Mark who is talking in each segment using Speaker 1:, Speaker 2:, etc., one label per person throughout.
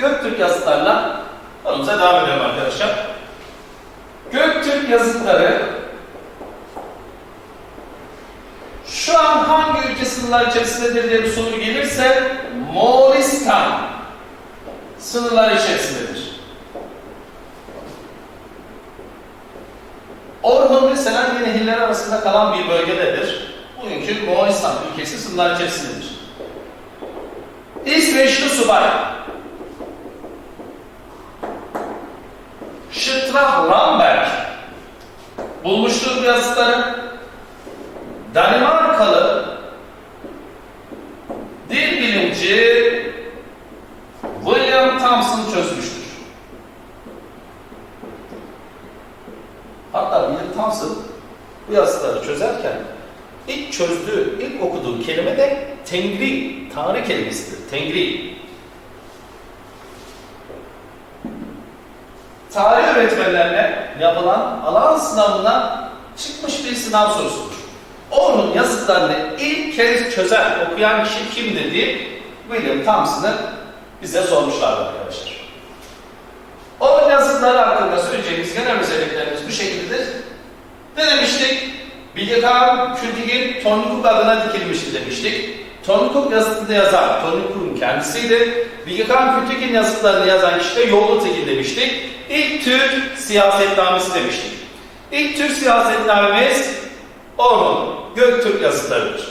Speaker 1: Göktürk yazıtlarla konumuza devam edelim arkadaşlar. Göktürk yazıtları şu an hangi ülke sınırlar içerisindedir diye bir soru gelirse Moğolistan sınırlar içerisindedir. Orhun ve Selanik nehirleri arasında kalan bir bölgededir. Bugünkü Moğolistan ülkesi sınırlar içerisindedir. İsveçli subay Strah Ramberg bulmuştur bu yazıtları. Danimarkalı dil bilimci William Thomson çözmüştür. Hatta William Thomson bu yazıları çözerken ilk çözdüğü, ilk okuduğu kelime de Tengri, Tanrı kelimesidir. Tengri. Tarih öğretmenlerine yapılan alan sınavına çıkmış bir sınav sorusudur. Onun yazıtlarını ilk kez çözen, okuyan kişi kimdir diye William Thompson'ı bize sormuşlardı arkadaşlar. Onun yazıtları hakkında söyleyeceğimiz genel özelliklerimiz bu şekildedir. Ne demiştik? Bilge Kağan Kültigin Tonlukuk adına dikilmişti demiştik. Tonlukuk yazıtında yazan Tonlukuk'un kendisiydi. Bilge Kağan Kültigin yazıtlarını yazan kişi de Yollu Tekin demiştik. İlk Türk siyasetnamesi demiştik. İlk Türk siyasetnamemiz Orhun Göktürk yazıtlarıdır.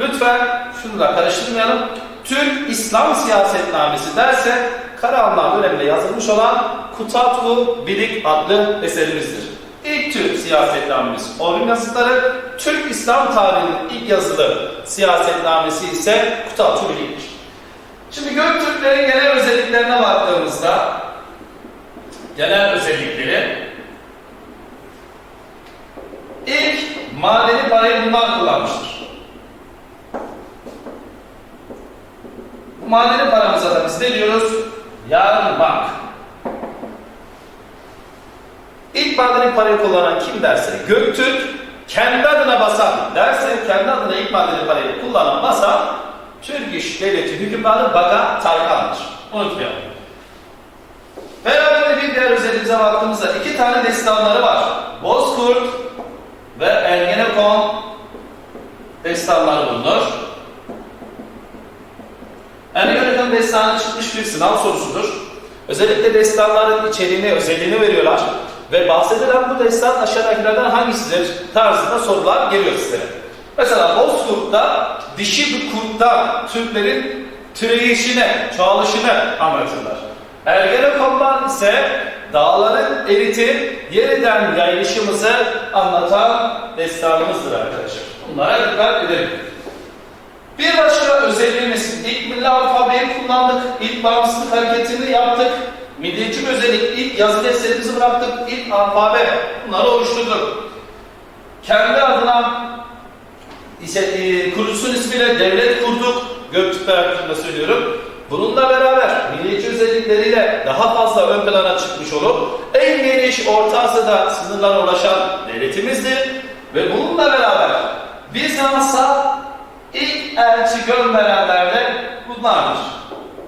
Speaker 1: Lütfen şunu da karıştırmayalım. Türk İslam siyasetnamesi derse Karahanlar döneminde yazılmış olan Kutatlu Bilik adlı eserimizdir. İlk Türk siyasetnamemiz Orhun yazıtları, Türk İslam tarihinin ilk yazılı siyasetnamesi ise Kutatlu Bilik'tir. Şimdi Göktürklerin genel özelliklerine baktığımızda genel özellikleri ilk madeni parayı bunlar kullanmıştır. Bu madeni paramıza da biz ne diyoruz? Yarın bank. İlk madeni parayı kullanan kim derse Göktürk, kendi adına basan derse kendi adına ilk madeni parayı kullanan basan Türk İş Devleti hükümdarı Baga Tarkan'dır. Unutmayalım. Beraberinde bir diğer özelliğimize baktığımızda iki tane destanları var. Bozkurt ve Ergenekon destanları bulunur. Ergenekon destanı çıkmış bir sınav sorusudur. Özellikle destanların içeriğini, özelliğini veriyorlar. Ve bahsedilen bu destan aşağıdakilerden hangisidir tarzında sorular geliyor sizlere. Mesela Bozkurt'ta dişi bir kurttan Türklerin türeyişine, çoğalışını anlatırlar. Ergenekon'dan ise dağların eriti yeniden yayılışımızı anlatan destanımızdır arkadaşlar. Bunlara dikkat edelim. Bir başka özelliğimiz ilk milli alfabeyi kullandık, ilk bağımsızlık hareketini yaptık, milliyetçi özellik, ilk yazı eserimizi bıraktık, ilk alfabe bunları oluşturduk. Kendi adına ise, e, kurucusun ismiyle devlet kurduk, Göktürkler hakkında söylüyorum. Bununla beraber milliyetçi özellikleriyle daha fazla ön plana çıkmış olup en geniş Orta Asya'da sınırlara ulaşan devletimizdir. Ve bununla beraber Bizans'a ilk elçi gönderenler de bunlardır.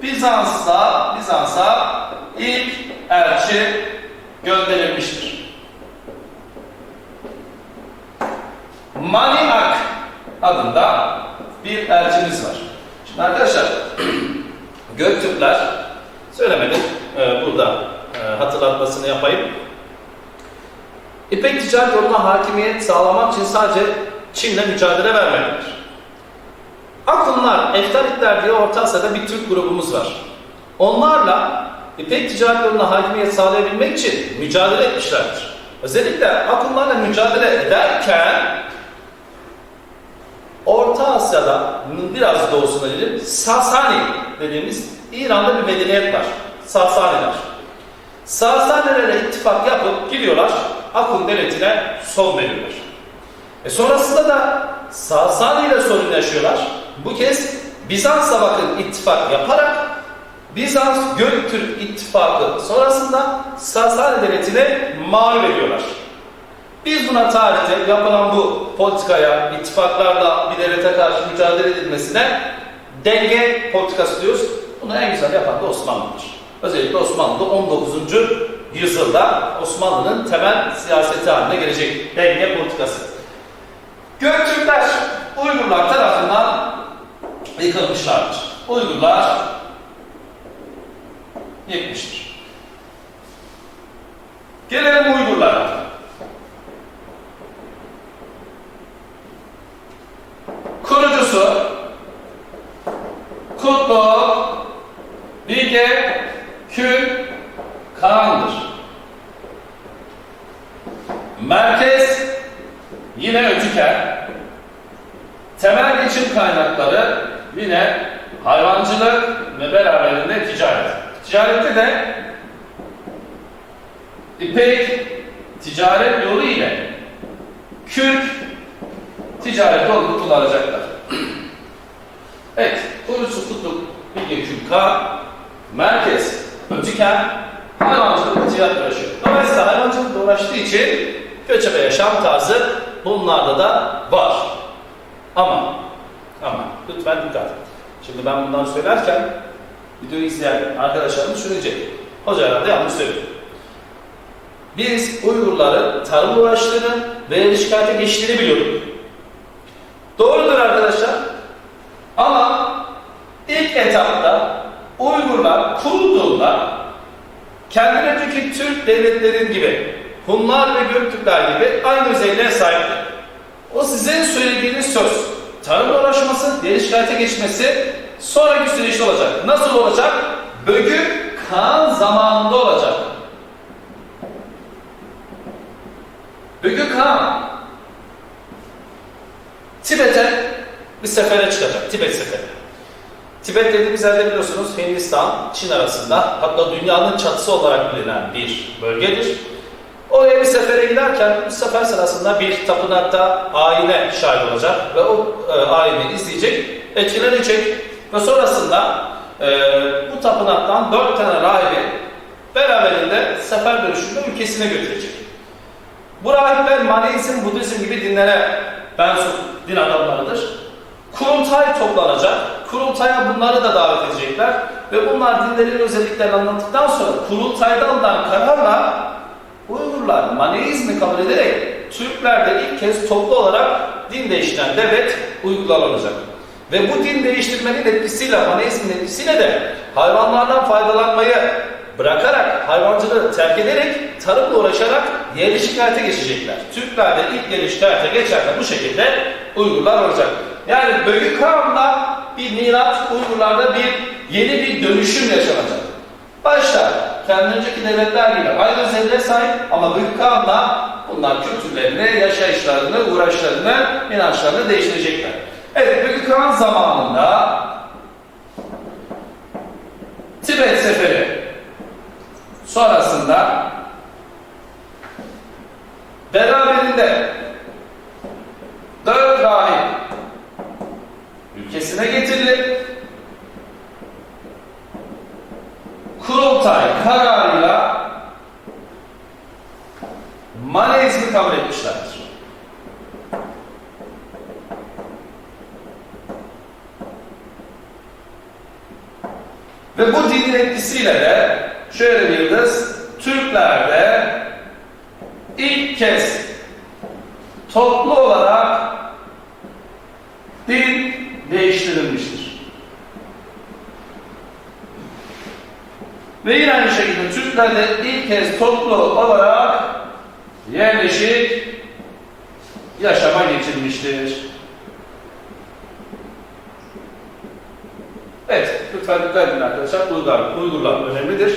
Speaker 1: Bizans'ta, Bizans'a ilk elçi gönderilmiştir. Maniak adında bir elçimiz var. Şimdi arkadaşlar Göktürkler söylemedim. Ee, burada e, hatırlatmasını yapayım. İpek ticaret yoluna hakimiyet sağlamak için sadece Çin'le mücadele vermediler. Aklınlar, Eftaritler diye Orta Asya'da bir Türk grubumuz var. Onlarla İpek ticaret yoluna hakimiyet sağlayabilmek için mücadele etmişlerdir. Özellikle Aklınlarla mücadele ederken Orta Asya'da, biraz doğusunda diyelim, Sasani dediğimiz İran'da bir medeniyet var. Sasaniler. Sasanilere ittifak yapıp gidiyorlar, Akun devletine son veriyorlar. E sonrasında da Sasani ile sorun yaşıyorlar. Bu kez Bizans'la bakın ittifak yaparak Bizans Göktürk ittifakı sonrasında Sasani devletine mağlup ediyorlar. Biz buna tarihte yapılan bu politikaya, ittifaklarla bir devlete karşı mücadele edilmesine denge politikası diyoruz. Bunu en güzel yapan da Osmanlı'dır. Özellikle Osmanlı'da 19. yüzyılda Osmanlı'nın temel siyaseti haline gelecek denge politikası. Göktürkler Uygurlar tarafından yıkılmışlardır. Uygurlar yıkmıştır. Gelelim Uygurlara. Kurucusu Kutlu Bilge Kül Kağan'dır. Merkez yine Ötüken. Temel geçim kaynakları yine hayvancılık ve beraberinde ticaret. Ticarette de İpek ticaret yolu ile Kürk ticaret yolunu kullanacaklar. Evet, kurucusu Kutluk Bilge Kürka, merkez Ötüken, hayvancılık ticaret uğraşıyor. Dolayısıyla hayvancılıkla uğraştığı için göçebe yaşam tarzı bunlarda da var. Ama, ama lütfen dikkat. Şimdi ben bundan söylerken videoyu izleyen arkadaşlarımız şunu diyecek. Hoca herhalde yanlış söylüyor. Biz Uygurların tarımla uğraştığını ve ilişkate geçtiğini biliyorduk. Doğrudur arkadaşlar. Ama ilk etapta Uygurlar kurulduğunda kendilerindeki Türk devletlerin gibi Hunlar ve Göktürkler gibi aynı özelliğe sahipti. O sizin söylediğiniz söz, tarımla uğraşması, ilişkate geçmesi sonraki süreçte olacak. Nasıl olacak? Bögü Kaan zamanında olacak. Bögü Kaan Tibet'e bir sefere çıkacak. Tibet seferi. Tibet dediğimiz yerde biliyorsunuz Hindistan, Çin arasında hatta dünyanın çatısı olarak bilinen bir bölgedir. Oraya bir sefere giderken bu sefer sırasında bir tapınakta ayine şahit olacak ve o e, ayini izleyecek, etkilenecek ve sonrasında e, bu tapınaktan dört tane rahibi beraberinde sefer dönüşünde ülkesine götürecek. Bu rahipler Maleizm, Budizm gibi dinlere mensup din adamlarıdır. Kurultay toplanacak. Kurultaya bunları da davet edecekler. Ve bunlar dinlerin özelliklerini anlattıktan sonra kurultayda alınan kararla Uygurlar Maneizmi kabul ederek Türklerde ilk kez toplu olarak din değiştiren devlet uygulanacak. Ve bu din değiştirmenin etkisiyle, Maneizmin etkisiyle de hayvanlardan faydalanmayı bırakarak, hayvancılığı terk ederek, tarımla uğraşarak yerleşik hayata geçecekler. Türkler de ilk yerleşik hayata geçerken bu şekilde Uygurlar olacak. Yani Bölük Kağan'da bir milat, Uygurlarda bir yeni bir dönüşüm yaşanacak. Başta kendi önceki devletler gibi aynı özelliğe sahip ama Büyük Kağan'la bunlar kültürlerini, yaşayışlarını, uğraşlarını, inançlarını değiştirecekler. Evet, Büyük Kağan zamanında Tibet seferi sonrasında beraberinde dört rahip ülkesine getirilip kurultay kararıyla Malezmi kabul etmişlerdir. Ve bu dinin etkisiyle de şöyle bir yıldız, Türklerde ilk kez toplu olarak din değiştirilmiştir. Ve yine aynı şekilde Türklerde ilk kez toplu olarak yerleşik yaşama geçilmiştir. Evet, lütfen dikkat edin arkadaşlar. Uygurlar, Uygurlar önemlidir.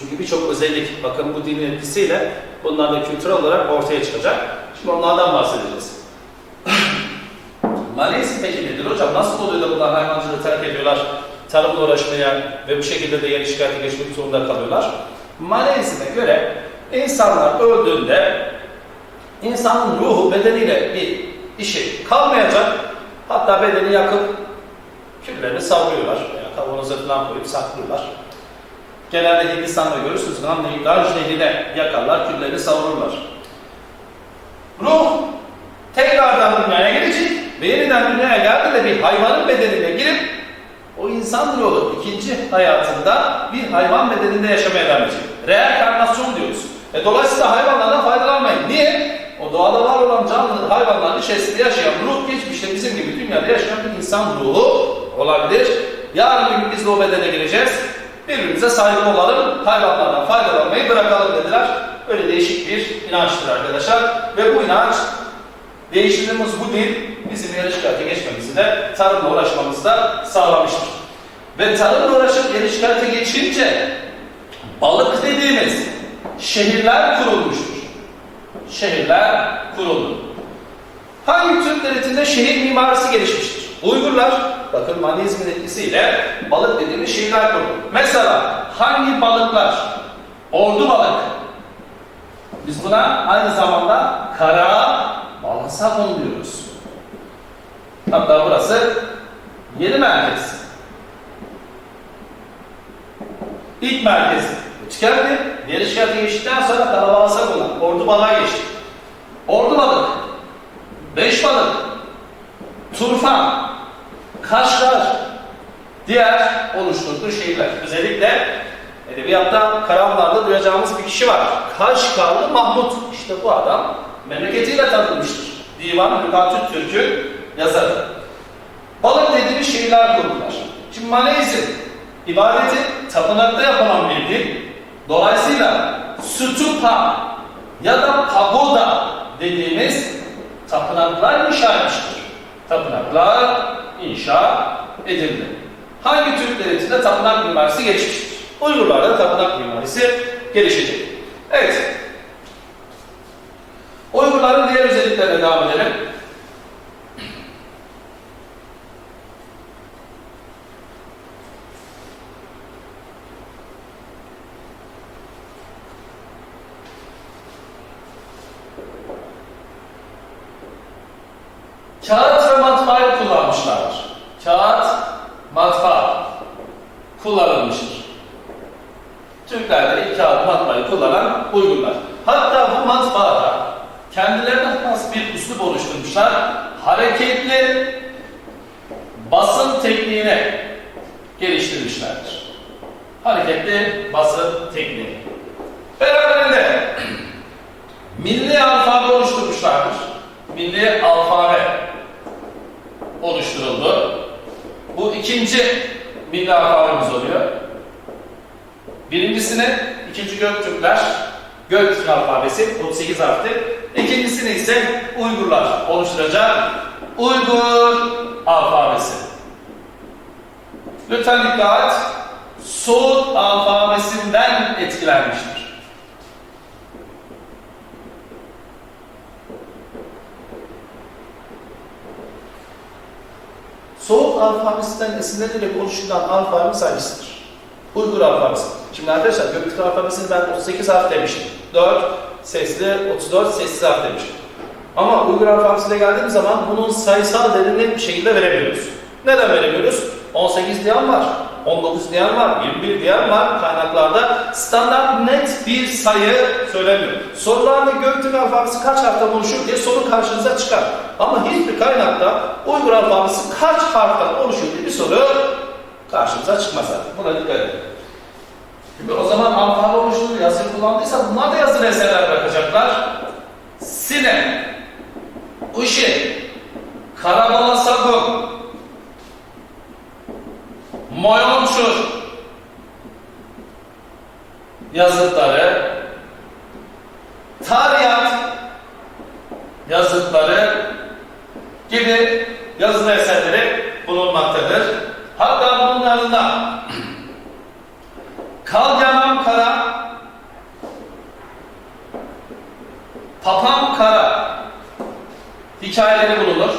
Speaker 1: Çünkü birçok özellik, bakın bu dinin etkisiyle bunlar da kültürel olarak ortaya çıkacak. Şimdi onlardan bahsedeceğiz. Malezya peki nedir hocam? Nasıl oluyor da bunlar hayvancılığı terk ediyorlar? tarımla uğraşmaya ve bu şekilde de yeni şikayete geçmek zorunda kalıyorlar. Malezya'ya göre insanlar öldüğünde insanın ruhu bedeniyle bir işi kalmayacak. Hatta bedeni yakıp küllerini savuruyorlar. Yani kavanoza falan koyup saklıyorlar. Genelde Hindistan'da görürsünüz Ganj Ganj nehrine yakarlar, küllerini savururlar. Ruh tekrardan dünyaya gelecek ve yeniden dünyaya geldiğinde bir hayvanın bedenine girip o insan ruhu ikinci hayatında bir hayvan bedeninde yaşamaya devam edecek. Reenkarnasyon diyoruz. E, dolayısıyla hayvanlardan faydalanmayın. Niye? O doğada var olan canlı hayvanların içerisinde yaşayan ruh geçmişte bizim gibi dünyada yaşayan bir insan ruhu olabilir. Yarın bir gün biz de o bedene gireceğiz. Birbirimize saygılı olalım, hayvanlardan faydalanmayı bırakalım dediler. Öyle değişik bir inançtır arkadaşlar. Ve bu inanç Değiştirdiğimiz bu din bizim yarış kağıtı geçmemizi de tarımla uğraşmamızı da sağlamıştır. Ve tarımla uğraşıp yarış kağıtı geçince balık dediğimiz şehirler kurulmuştur. Şehirler kuruldu. Hangi Türk devletinde şehir mimarisi gelişmiştir? Uygurlar, bakın manizmin etkisiyle balık dediğimiz şehirler kurdu. Mesela hangi balıklar? Ordu balık. Biz buna aynı zamanda kara balansagon diyoruz. Hatta burası yeni merkez. İlk merkez tükendi. Diğer şikayete geçtikten sonra kara balansagon, ordu balığa geçti. Ordu balık, beş balık, turfan, kaşgar, diğer oluşturduğu şehirler. Özellikle edebiyatta karamlarda duyacağımız bir kişi var. Kaşgarlı Mahmut. İşte bu adam memleketiyle tanınmıştır. Divan Lügatü Türk'ü yazarı. Balık dediğimiz şehirler kurdular. Şimdi Malezya ibadeti tapınakta yapılan bir din. Dolayısıyla stupa ya da pagoda dediğimiz tapınaklar inşa etmiştir. Tapınaklar inşa edildi. Hangi Türk devletinde tapınak mimarisi geçmiştir? Uygurlarda tapınak mimarisi gelişecek. Evet. Uygurların diğer özelliklerine devam edelim. Kağıt ve matbaayı kullanmışlardır. Kağıt, matbaa kullanılmıştır. Türklerde ilk kağıt matbaayı kullanan Uygurlar. Hatta bu matbaada kendilerine has bir üslup oluşturmuşlar. Hareketli basın tekniğine geliştirmişlerdir. Hareketli basın tekniği. Beraberinde milli alfabe oluşturmuşlardır. Milli alfabe oluşturuldu. Bu ikinci milli alfabemiz oluyor. Birincisini ikinci Göktürkler, Göktürk alfabesi 38 harfli. İkincisini ise Uygurlar oluşturacak Uygur alfabesi. Lütfen dikkat, Suud alfabesinden etkilenmiştir. Soğuk alfabesinden esinlenerek oluşturulan alfabemiz hangisidir? Uygur alfabesi. Şimdi arkadaşlar Göktürk alfabesini ben 38 harf demiştim. 4 sesli, 34 sessiz harf demiştim. Ama Uygur alfabesiyle geldiğimiz zaman bunun sayısal değerini bir şekilde veremiyoruz. Neden veremiyoruz? 18 diyen var, 19 diyen var, 21 diyen var kaynaklarda. Standart net bir sayı söylemiyor. Sorularda Göktürk alfabesi kaç harften oluşur diye soru karşınıza çıkar. Ama hiçbir kaynakta Uygur alfabesi kaç harften oluşuyor diye bir soru karşımıza çıkmaz zaten. Buna dikkat edin. Şimdi o zaman alfabe oluşturduğu yazıyı kullandıysa bunlar da yazılı eserler bırakacaklar. Sine, Uşi, Karabalasagun, Moyonçur yazıtları, Tariyat yazıtları gibi yazılı eserleri bulunmaktadır. Hatta bunun yanında Kalyanam Kara, Papam Kara hikayeleri bulunur.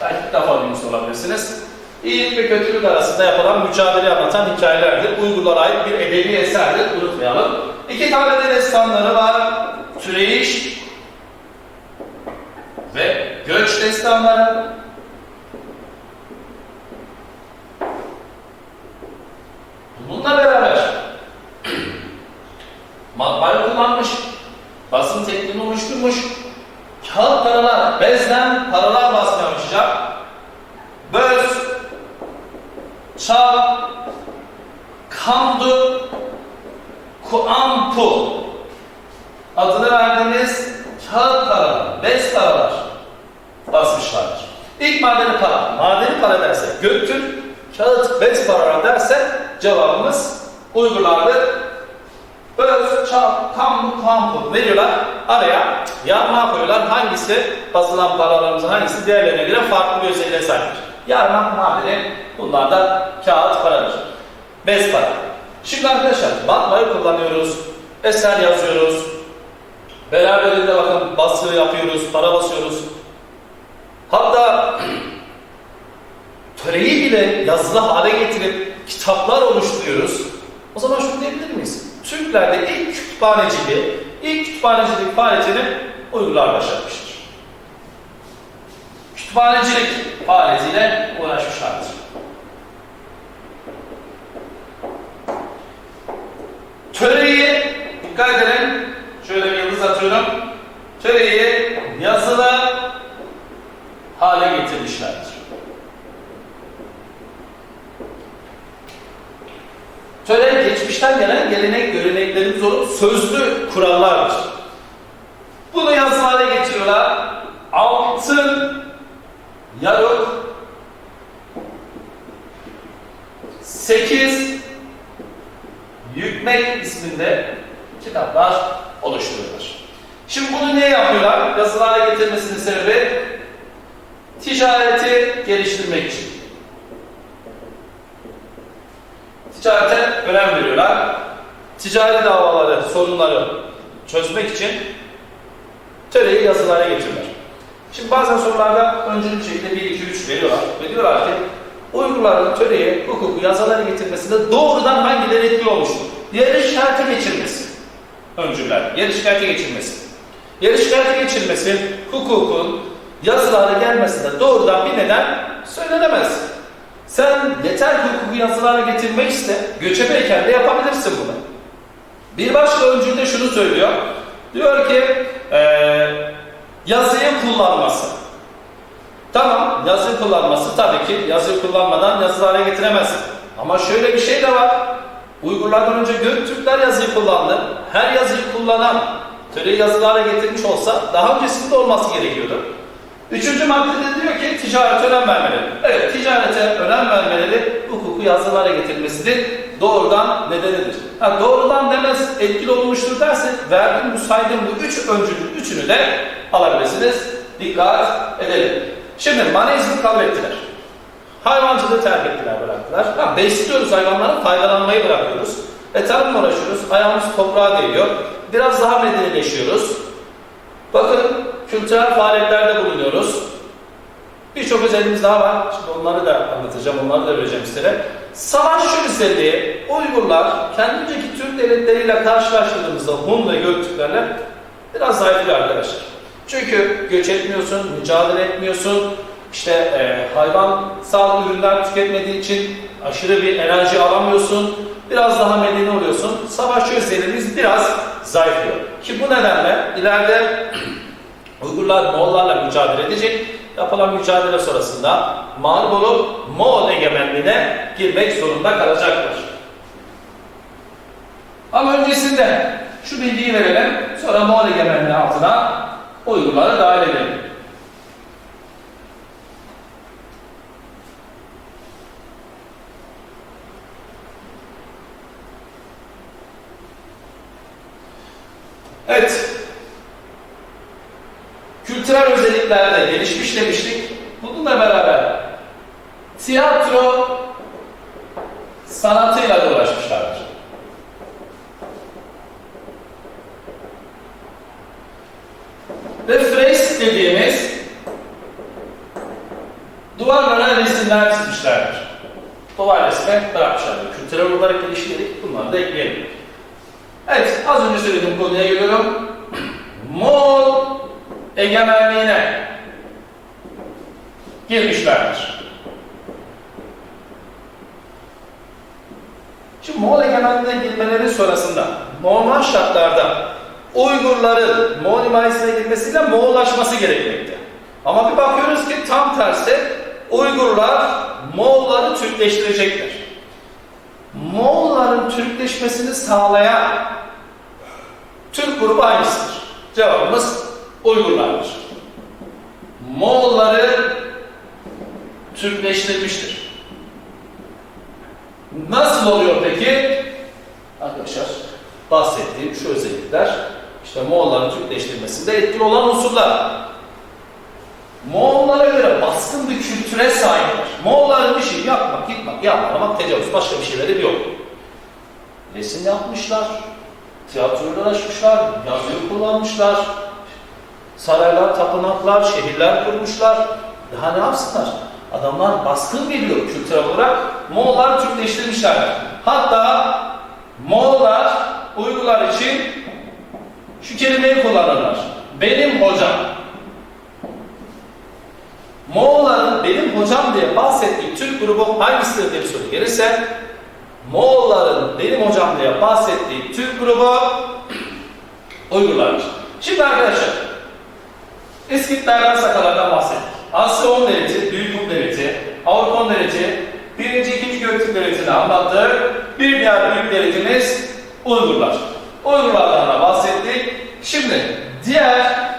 Speaker 1: Belki ilk defa duymuş olabilirsiniz. İyilik ve kötülük arasında yapılan mücadele anlatan hikayelerdir. Uygurlara ait bir edebi eserdir. Unutmayalım. İki tane de destanları var. Türeyiş ve göç destanları. Bununla beraber matbaayı kullanmış, basın tekniğini oluşturmuş, kağıt paralar, bezden paralar basmaya başlayacak. Böz, ça, kandu, kuampu adını verdiğimiz kağıt paralar, bez paralar basmışlardır. İlk madeni para, madeni para derse Göktürk, kağıt, bez paralar derse cevabımız Uygurlardır. Öz, çal, kambu, kampu veriyorlar. Araya yarma koyuyorlar. Hangisi basılan paralarımızın hangisi diğerlerine göre farklı bir özelliğe sahiptir. Yarma madeni bunlar da kağıt paradır. Bez para. Şimdi arkadaşlar matbaayı kullanıyoruz. Eser yazıyoruz. Beraberinde bakın baskı yapıyoruz, para basıyoruz. Hatta töreyi bile yazılı hale getirip kitaplar oluşturuyoruz. O zaman şunu diyebilir miyiz? Türklerde ilk kütüphaneciliği, ilk kütüphanecilik faaliyetini Uygurlar başlatmıştır. Kütüphanecilik faaliyetiyle uğraşmışlardır. Töreyi, dikkat edelim, şöyle bir yıldız atıyorum. Töreyi yazılı hale getirmişlerdir. Geçmişten gelen gelenek, göreneklerimiz olup sözlü kurallardır. Bunu yazılı hale getiriyorlar. Altın, yarık, sekiz, Yükmek isminde kitaplar oluşturuyorlar. Şimdi bunu niye yapıyorlar? Yazılı hale getirmesinin sebebi ticareti geliştirmek için. Ticarete önem veriyorlar. Ticari davaları, sorunları çözmek için töreyi yazılı hale. Şimdi bazen sorularda öncülük şekilde 1, 2, 3 veriyorlar. Ve diyorlar ki Uygurların töreye, hukuku yazılara getirmesinde doğrudan hangileri etkili olmuştur? Yarı şikayete geçirmesi. Öncüler. Yarı şikayete geçirmesi. Yarı şikayete geçirmesi hukukun yazılara gelmesinde doğrudan bir neden söylenemez. Sen yeter ki hukuku yazılara getirmek iste, göçebeyken de yapabilirsin bunu. Bir başka öncü de şunu söylüyor. Diyor ki, eee yazıyı kullanması. Tamam, yazı kullanması tabii ki yazı kullanmadan yazılı hale getiremezsin. Ama şöyle bir şey de var. Uygurlardan önce Göktürkler yazıyı kullandı. Her yazıyı kullanan töre yazılı hale getirmiş olsa daha öncesinde olması gerekiyordu. Üçüncü maddede diyor ki ticarete önem vermeleri. Evet, ticarete önem vermeleri hukuku yazılı hale getirmesidir. Doğrudan nedenidir. Ha, doğrudan demez etkili olmuştur derse verdiğim saydığım bu üç öncülük üçünü de alabilirsiniz. Dikkat edelim. Şimdi maneizmi kabul ettiler. Hayvancılığı terk ettiler, bıraktılar. Ha, besliyoruz hayvanları, faydalanmayı bırakıyoruz. E tarımla uğraşıyoruz, ayağımız toprağa değiyor. Biraz daha medenileşiyoruz. Bakın, kültürel faaliyetlerde bulunuyoruz. Birçok özelliğimiz daha var. Şimdi onları da anlatacağım, onları da vereceğim size. Savaşçı özelliği, Uygurlar kendi önceki Türk devletleriyle karşılaştırdığımızda Hun ve Göktürklerle biraz zayıflıyor arkadaşlar. Çünkü göç etmiyorsun, mücadele etmiyorsun, işte e, hayvansal ürünler tüketmediği için aşırı bir enerji alamıyorsun, biraz daha medeni oluyorsun. Savaşçı özelliğimiz biraz zayıflıyor. Ki bu nedenle ileride Uygurlar Moğollarla mücadele edecek. Yapılan mücadele sonrasında mağlup olup Moğol egemenliğine girmek zorunda kalacaklar. Ama öncesinde şu bilgiyi verelim, sonra Moğol egemenliği altına Uygurları dahil edelim. Evet. Kültürel özelliklerde gelişmiş demiştik. Bununla beraber tiyatro sanatıyla da uğraşmışlardır. Ve fresk dediğimiz duvarlara resimler çizmişlerdir. Duvar resmi bırakmışlardır. Kültürel olarak geliştirdik. Bunları da ekleyelim. Evet, az önce söylediğim konuya geliyorum. Moğol egemenliğine girmişlerdir. Şimdi Moğol egemenliğine girmeleri sonrasında normal şartlarda Uygurların Moğol himayesine girmesiyle Moğollaşması gerekmekte. Ama bir bakıyoruz ki tam tersi Uygurlar Moğolları Türkleştirecekler. Moğolların Türkleşmesini sağlayan Türk grubu hangisidir? Cevabımız Uygurlardır. Moğolları Türkleştirmiştir. Nasıl oluyor peki? Arkadaşlar bahsettiğim şu özellikler işte Moğolların Türkleştirmesinde etkili olan unsurlar. Moğollara göre baskın bir kültüre sahipler. Moğolların bir şey yapmak, gitmek, yapmamak, tecavüz, başka bir şeyleri yok. Resim yapmışlar, tiyatrolar açmışlar, yazıyı kullanmışlar, saraylar, tapınaklar, şehirler kurmuşlar. Daha ne yapsınlar? Adamlar baskın geliyor kültürel olarak. Moğollar Türkleştirmişler. Hatta Moğollar Uygurlar için şu kelimeyi kullanırlar. Benim hocam. Moğolların benim hocam diye bahsettiği Türk grubu hangisidir diye bir soru gelirse Moğolların benim hocam diye bahsettiği Türk grubu Uygurlardır. Şimdi arkadaşlar İskitlerden Sakalardan bahsettik. Asya 10 devleti, Büyük Hun devleti, Avrupa 10 devleti, birinci, ikinci Göktürk devletini anlattık. Bir diğer büyük devletimiz Uygurlar. Uygurlardan da bahsettik. Şimdi diğer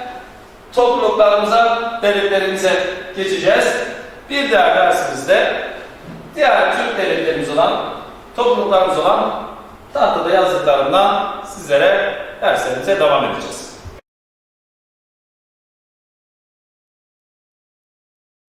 Speaker 1: topluluklarımıza, devletlerimize geçeceğiz. Bir diğer dersimizde diğer Türk devletlerimiz olan, topluluklarımız olan tahtada yazdıklarımla sizlere derslerimize devam edeceğiz.